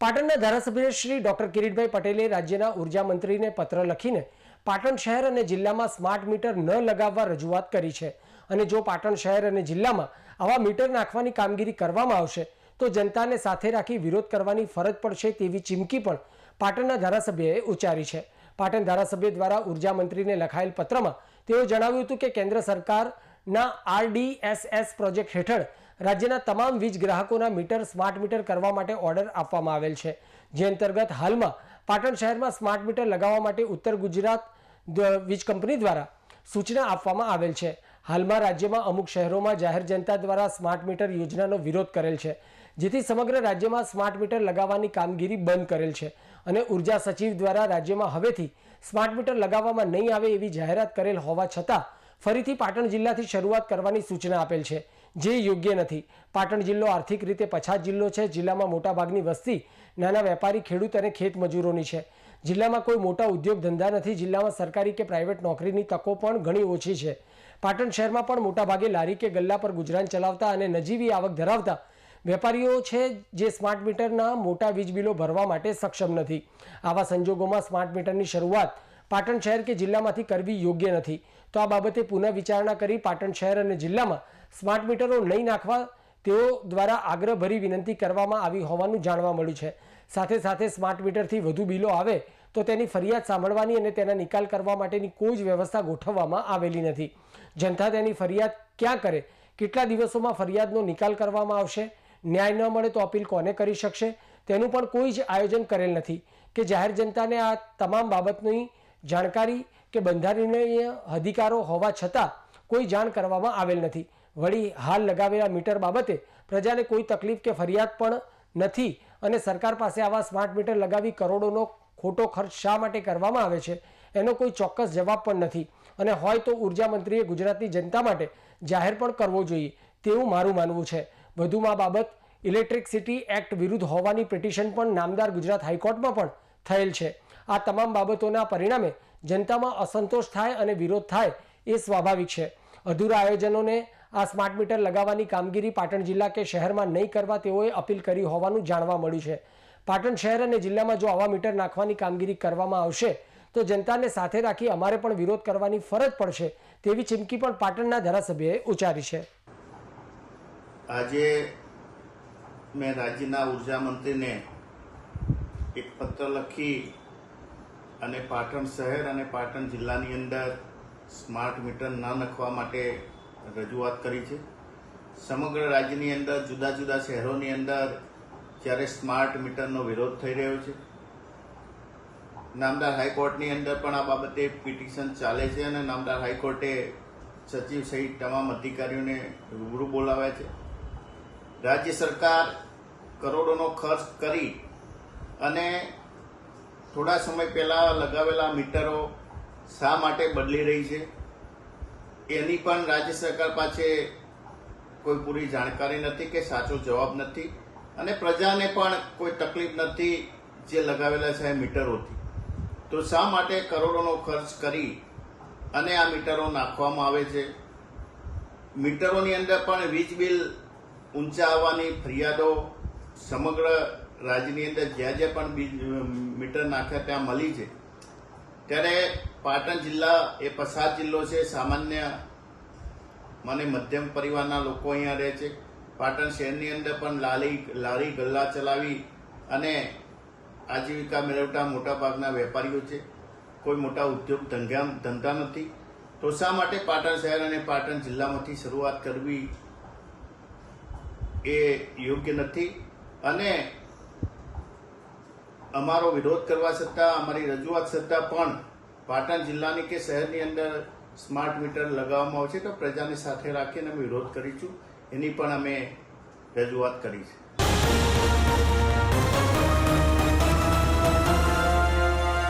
પાટણના ધારાસભ્ય શ્રી ડોક્ટર કિરીટભાઈ પટેલે રાજ્યના ઊર્જા મંત્રીને પત્ર લખીને પાટણ શહેર અને જિલ્લામાં સ્માર્ટ મીટર ન લગાવવા રજૂઆત કરી છે. અને જો પાટણ શહેર અને જિલ્લામાં આવા મીટર નાખવાની કામગીરી કરવામાં આવશે, તો જનતાને સાથે રાખી વિરોધ કરવાની ફરજ પડશે તેવી ચીમકી પણ પાટણના ધારાસભ્યએ ઉચ્ચારી છે. પાટણ ધારાસભ્ય દ્વારા ઊર્જા મંત્રીને લખાયેલ પત્રમાં તેઓ જણાવ્યું હતું કે કેન્દ્ર સરકારના આરડીએસએસ પ્રોજેક્ટ હેઠળ રાજ્યના તમામ વીજ ગ્રાહકોના મીટર, સ્માર્ટ મીટર કરવા માટે ઓર્ડર આપવામાં આવેલ છે. જે અંતર્ગત હાલમાં પાટણ શહેરમાં સ્માર્ટ મીટર લગાવવા માટે ઉત્તર ગુજરાત વીજ કંપની દ્વારા સૂચના આપવામાં આવેલ છે. હાલમાં રાજ્યમાં અમુક શહેરોમાં જાહેર જનતા દ્વારા સ્માર્ટ મીટર યોજનાનો વિરોધ કરેલ છે, જેથી સમગ્ર રાજ્યમાં સ્માર્ટ મીટર લગાવવાની કામગીરી બંધ કરેલ છે અને ઊર્જા સચિવ દ્વારા રાજ્યમાં હવેથી સ્માર્ટ મીટર લગાવવામાં નહીં આવે એવી જાહેરાત કરેલ હોવા છતાં ફરીથી પાટણ જિલ્લાથી શરૂઆત કરવાની સૂચના આપેલ છે. જે યોગ્ય નથી. પાટણ જિલ્લો આર્થિક રીતે પછાત જિલ્લો છે. જિલ્લામાં મોટાભાગની વસ્તી નાના વેપારી, ખેડૂત અને ખેત મજૂરોની છે. જિલ્લામાં કોઈ મોટા ઉદ્યોગ ધંધા નથી. જિલ્લામાં સરકારી કે પ્રાઇવેટ નોકરીની તકો પણ ઘણી ઓછી છે. પાટણ શહેરમાં પણ મોટાભાગે લારી કે ગલ્લા પર ગુજરાન ચલાવતા અને નજીવી આવક ધરાવતા વેપારીઓ છે જે સ્માર્ટ મીટરના મોટા વીજ બિલો ભરવા માટે સક્ષમ નથી. આવા સંજોગોમાં સ્માર્ટ મીટરની શરૂઆત પાટણ શહેર કે જિલ્લામાંથી કરવી યોગ્ય નથી. તો આ બાબતે પુનઃ વિચારણા કરી પાટણ શહેર અને જિલ્લામાં સ્માર્ટ મીટરો નહીં નાખવા તેઓ દ્વારા આગ્રહભરી વિનંતી કરવામાં આવી હોવાનું જાણવા મળ્યું છે. સાથે સાથે સ્માર્ટ મીટરથી વધુ બિલો આવે તો તેની ફરિયાદ સાંભળવાની અને તેના નિકાલ કરવા માટેની કોઈ જ વ્યવસ્થા ગોઠવવામાં આવેલી નથી. જનતા તેની ફરિયાદ ક્યાં કરે? કેટલા દિવસોમાં ફરિયાદનો નિકાલ કરવામાં આવશે? ન્યાય ન મળે તો અપીલ કોને કરી શકશે? તેનું પણ કોઈ જ આયોજન કરેલ નથી. કે જાહેર જનતાને આ તમામ બાબતની જાણકારી કે બંધારણીય અધિકારો હોવા છતાં કોઈ જાણ કરવામાં આવેલ નથી. વળી હાલ લગાવેલા મીટર બાબતે પ્રજાને કોઈ તકલીફ કે ફરિયાદ પણ નથી અને સરકાર પાસે આવા સ્માર્ટ મીટર લગાવી કરોડોનો ખોટો ખર્ચ શા માટે કરવામાં આવે છે એનો કોઈ ચોક્કસ જવાબ પણ નથી. અને હોય તો ઊર્જા મંત્રીએ ગુજરાતની જનતા માટે જાહેર પણ કરવો જોઈએ તેવું મારું માનવું છે. વધુમાં બાબત ઇલેક્ટ્રિસિટી એક્ટ વિરુદ્ધ હોવાની પિટિશન પણ નામદાર ગુજરાત હાઈકોર્ટમાં પણ થયેલ છે. આ તમામ બાબતોના પરિણામે જનતામાં અસંતોષ થાય અને વિરોધ થાય એ સ્વાભાવિક છે. અધૂરા આયોજનોને આ સ્માર્ટ મીટર લગાવવાની કામગીરી પાટણ જિલ્લા કે શહેરમાં નહીં કરવા તેઓએ અપીલ કરી હોવાનું જાણવા મળ્યું છે. પાટણ શહેર અને જિલ્લામાં જો આવા મીટર નાખવાની કામગીરી કરવામાં આવશે, તો જનતાને સાથે રાખી અમારે પણ વિરોધ કરવાની ફરજ પડશે તેવી ચીમકી પણ પાટણના ધારાસભ્યએ ઉચ્ચારી છે. આજે મેં રાજ્યના ઊર્જા એક પત્ર લખી અને પાટણ શહેર અને પાટણ જિલ્લાની અંદર સ્માર્ટ મીટર ન નખવા માટે રજૂઆત કરી છે. સમગ્ર રાજ્યની અંદર, જુદા જુદા શહેરોની અંદર જ્યારે સ્માર્ટ મીટરનો વિરોધ થઈ રહ્યો છે. નામદાર હાઈકોર્ટની અંદર પણ આ બાબતે પિટિશન ચાલે છે અને નામદાર હાઈકોર્ટે સચિવ સહિત તમામ અધિકારીઓને રૂબરૂ બોલાવ્યા છે. રાજ્ય સરકાર કરોડોનો ખર્ચ કરી અને થોડા સમય પહેલાં લગાવેલા મીટરો શા માટે બદલી રહી છે? એની પણ રાજ્ય સરકાર પાસે કોઈ પૂરી જાણકારી નથી કે સાચો જવાબ નથી અને પ્રજાને પણ કોઈ તકલીફ નથી જે લગાવેલા છે મીટરોથી. તો શા માટે કરોડોનો ખર્ચ કરી અને આ મીટરો નાખવામાં આવે છે? મીટરોની અંદર પણ વીજ બિલ ઊંચા આવવાની ફરિયાદો સમગ્ર રાજ્યની અંદર જ્યાં જ્યાં પણ મીટર નાખ્યા ત્યાં મળી છે. ત્યારે પાટણ જિલ્લા એ પસાર જિલ્લો છે, સામાન્ય મને મધ્યમ પરિવારના લોકો અહીંયા રહે છે. પાટણ શહેરની અંદર પણ લાલી લારી ગલ્લા ચલાવી અને આજીવિકા મેળવતા મોટાભાગના વેપારીઓ છે. કોઈ મોટા ઉદ્યોગ ધંધા ધંધા નથી. તો શા માટે પાટણ શહેર અને પાટણ જિલ્લામાંથી શરૂઆત કરવી એ યોગ્ય નથી? અને અમારો વિરોધ કરવા છતાં, અમારી રજૂઆત છતાં પણ પાટણ જિલ્લાની કે શહેરની અંદર સ્માર્ટ મીટર લગાવવામાં આવશે તો પ્રજાની સાથે રાખીને અમે વિરોધ કરીશું. એની પણ અમે રજૂઆત કરી છે.